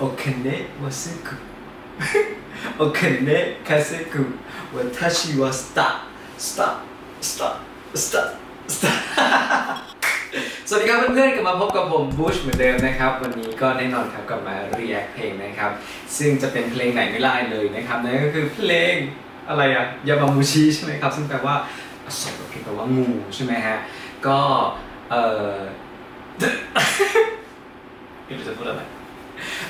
โอเคเนะวาซึกุโอเคเนะคาซึกุวาทาชิวาสตาสตาสตาสตาสตาสวัสดีครับเพื่อนๆกลับมาพบกับผมบูชเหมือนเดิมนะครับ วันนี้ก็แน่นอนครับกลับมา react เพลงนะครับ ซึ่งจะเป็นเพลงไหนไม่ได้เลยนะครับ นั่นก็คือเพลงอะไรอะยามามูชิใช่ไหมครับ ซึ่งแปลว่าอสรพิษแปลว่างูใช่ไหมฮะ ก็ เออไม่รู้จะพูดอะไร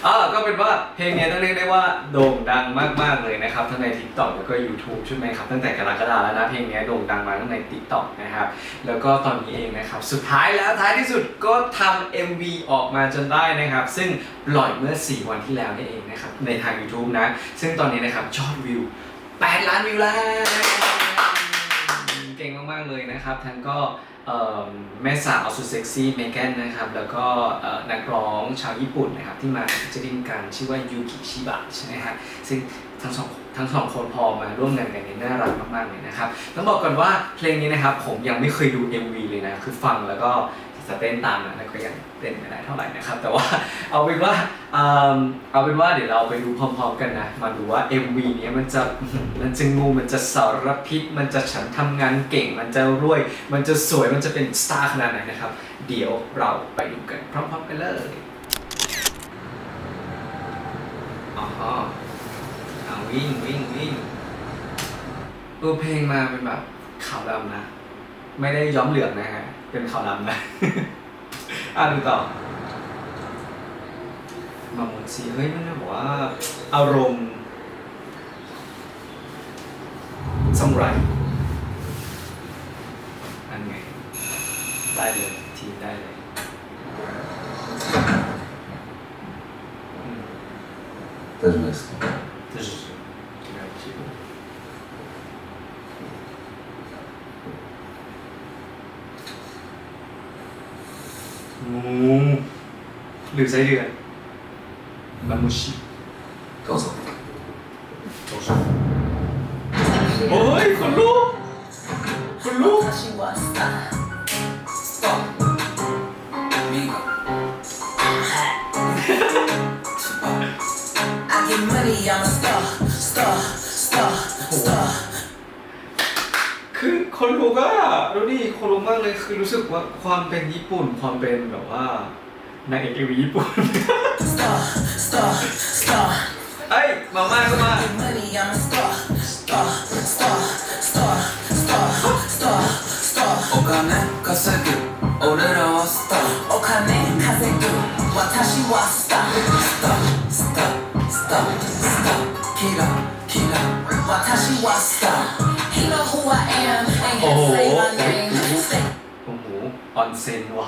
อ่าก็เป็นว่าเพลงเนี้ยต้องเรียกได้ว่าโด่งดังมากๆเลยนะครับทั้งใน TikTok แล้วก็ YouTube ใช่ไหมครับตั้งแต่กรกฎาแล้วนะเพลงเนี้ยโด่งดังมาตั้งใน TikTok นะครับแล้วก็ตอนนี้เองนะครับสุดท้ายแล้วท้ายที่สุดก็ทำ MV ออกมาจนได้นะครับ ซึ่งปล่อยเมื่อ 4 วันที่แล้วนี่เองนะครับในทาง YouTube นะ ซึ่งตอนนี้นะครับยอดวิว 8 ล้านวิวแล้วเก่งมากๆเลยนะครับทั้งก็ แม่สาวสุดเซ็กซี่เมแกนนะครับ แล้วก็นักร้องชาวญี่ปุ่นนะครับ ที่มาจะดิ้งกันชื่อว่ายูกิชิบะใช่ไหมฮะซึ่งทั้งสองทั้งสองคนพอมาร่วมงานกันเนี่ยน่ารักมากๆเลยนะครับ ต้องบอกก่อนว่าเพลงนี้นะครับ ผมยังไม่เคยดู MV เลยนะ คือฟังแล้วก็ จะเต้นตามนะแล้วก็ยังเต้นไม่ได้เท่าไหร่นะครับ แต่ว่าเอาเป็นว่าเอาเป็นว่าเดี๋ยวเราไปดูพร้อม ๆ กันนะ มาดูว่า MV เนี้ยมันจะมันจะงูมันจะสารพิษ มันจะฉันทำงานเก่ง มันจะรวย มันจะสวยมันจะเป็นสตาร์ขนาดไหนนะครับ เดี๋ยวเราไปดูกันพร้อมๆกันเลยอ๋อเอาวิ่งวิ่งวิ่งเออเพลงมาเป็นแบบขาวดำนะ ไม่ได้ย้อมเหลืองนะฮะ เป็นขาวดำนะ อ่ะดูต่อ มาหมดสีเฮ้ยมันแบบว่า อารมณ์สมุไรอันไง ได้เลยทีได้เลยอืม大丈夫ですか这是这个 รือไส้เดือนมามุชิ どうぞโอ้ยขนลุกขนลุก 私はスタースターミガI get money, I'm a star, star, star, star. คือคนลุกอะดูดิคนลุกมากเลยคือรู้สึกว่าความเป็นญี่ปุ่น ความเป็นแบบว่า นางเอกเอวีญี่ปุ่น Star, star, star. เอ้ยมาม่าก็มา Get money, I'm a star, star, star, star, star, star, star. お金稼ぐ俺らはスターお金稼ぐ私はスタースタースタースタースターキラキラ私はスター He know who I am ain't โอ้โห gotta say my name Stay โอ้โหออนเซ็นว่ะ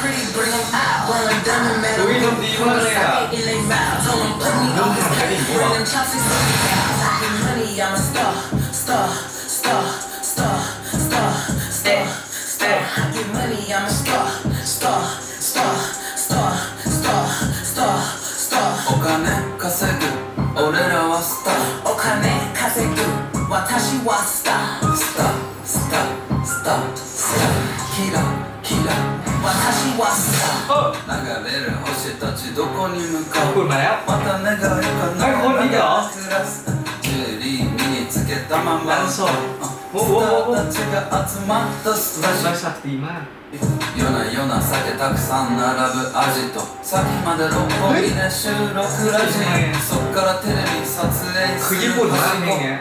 pretty, bring them out. When I'm done, the metal. 私たちどこに向かう？また願いかなジュリー身につけたまま。スターたちが集まった。スラッシュ夜な夜な酒たくさん並ぶアジト。さっきまで六本木で収録ラジそっからテレビ撮影する。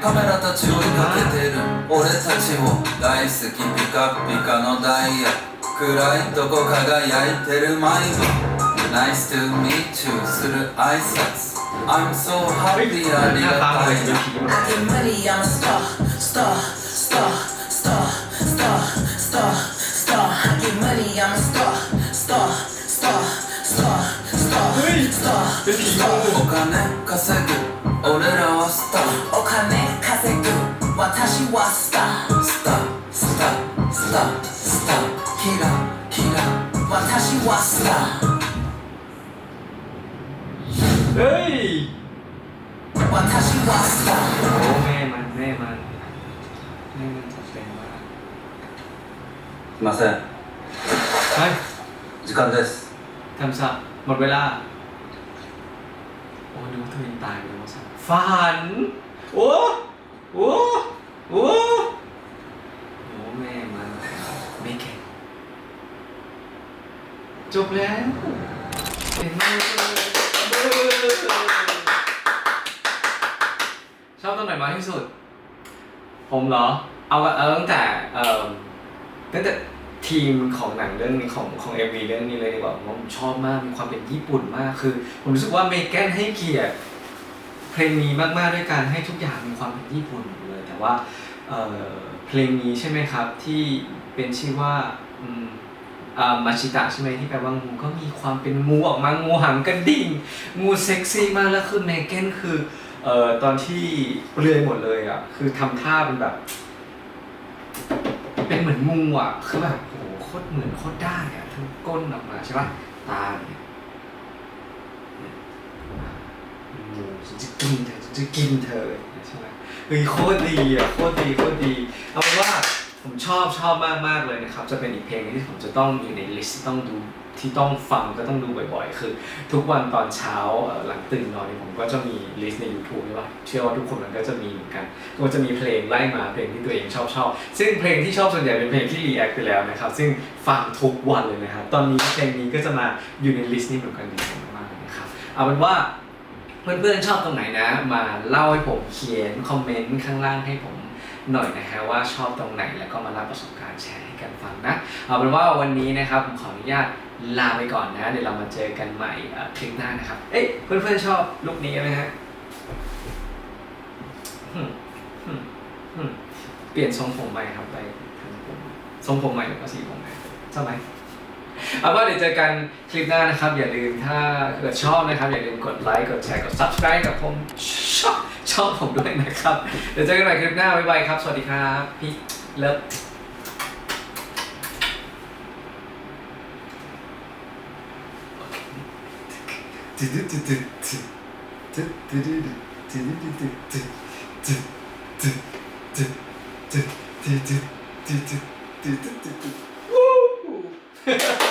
カメラたち追いかけてる。俺たちも大好きピカピカのダイヤ。暗いとこ輝いてる毎子。Nice to meet you する挨拶 I'm so happy ありがたいな I get money I'm a star star star star star star star I get money I'm a star star star star star star star お金稼ぐ俺らはスターお金稼ぐ私はスタースタースタースタースターキラキラ私はスターません เฮ้ย 時間です ทำซะหมดเวลา โอ้ดูทวินตายไปแล้วซะฝัน โอ้โอ้โอ้โอ้แม่มันไม่แข็งจบแล้วเห็นไหมชอบตรงไหนมากที่สุด ผมเหรอ เอาเอาตั้งแต่เอ่อ ตั้งแต่ทีมของหนังเรื่องนี้ของของเอ็มวีเรื่องนี้เลยดีกว่าผมชอบมากมีความเป็นญี่ปุ่นมากคือ ผมรู้สึกว่าเมแกนให้เกียรติเพลงนี้มากๆด้วยการให้ทุกอย่างมีความเป็นญี่ปุ่นหมดเลย แต่ว่าเเพลงนี้ใช่ไหมครับที่เป็นชื่อว่าอ่ามาชิตะใช่ไหมที่แปลว่างูก็มีความเป็นงูออกมางูหางกระดิ่งงูเซ็กซี่มากแล้วคือเมแกนคือเอ่อตอนที่เปลือยหมดเลยอะคือทำท่าเป็นแบบ เป็นเหมือนงูอะคือแบบโหโคตรเหมือนโคตรได้อะทั้งก้นออกมาใช่ป่ะตาเนี่ยมูฉันจะกินเธอฉันจะกินเธอใช่ไหมเฮ้ยโคตรดีอะโคตรดีโคตรดีเอาเป็นว่า ผมชอบชอบมากมากเลยนะครับ จะเป็นอีกเพลงที่ผมจะต้องอยู่ในลิสต์ต้องดูที่ต้องฟังก็ต้องดูบ่อยๆ คือ ทุกวันตอนเช้าหลังตื่นนอนนี่ผมก็จะมีลิสต์ใน YouTube ใช่ป่ะเชื่อว่าทุกคนมันก็จะมีเหมือนกัน ก็จะมีเพลงไล่มาเพลงที่ตัวเองชอบชอบซึ่งเพลงที่ชอบส่วนใหญ่เป็นเพลงที่รีแอคไปแล้วนะครับ ซึ่งฟังทุกวันเลยนะครับ ตอนนี้เพลงนี้ก็จะมาอยู่ในลิสต์นี้เหมือนกันดีใจมากๆนะครับเอาเป็นว่าเพื่อนๆชอบตรงไหนนะ มาเล่าให้ผมเขียนคอมเมนต์ข้างล่างให้ผม หน่อยนะฮะว่าชอบตรงไหนแล้วก็มารับประสบการณ์แชร์ให้กันฟังนะเอาเป็นว่าวันนี้นะครับผมขออนุญาตลาไปก่อนนะเดี๋ยวเรามาเจอกันใหม่คลิปหน้านะครับเอ๊ะเพื่อนๆชอบลุคนี้ไหมฮะเปลี่ยนทรงผมใหม่ครับไปทำผมทรงผมใหม่หรือว่าสีผมใหม่ชอบไหม เอาว่าเดี๋ยวเจอกันคลิปหน้านะครับ อย่าลืมถ้าเกิดชอบนะครับ อย่าลืมกดไลค์กดแชร์กด subscribe กับผมชอบชอบผมด้วยนะครับ เดี๋ยวเจอกันใหม่คลิปหน้าบ๊ายบายครับ สวัสดีครับพี่เลิฟ Woo!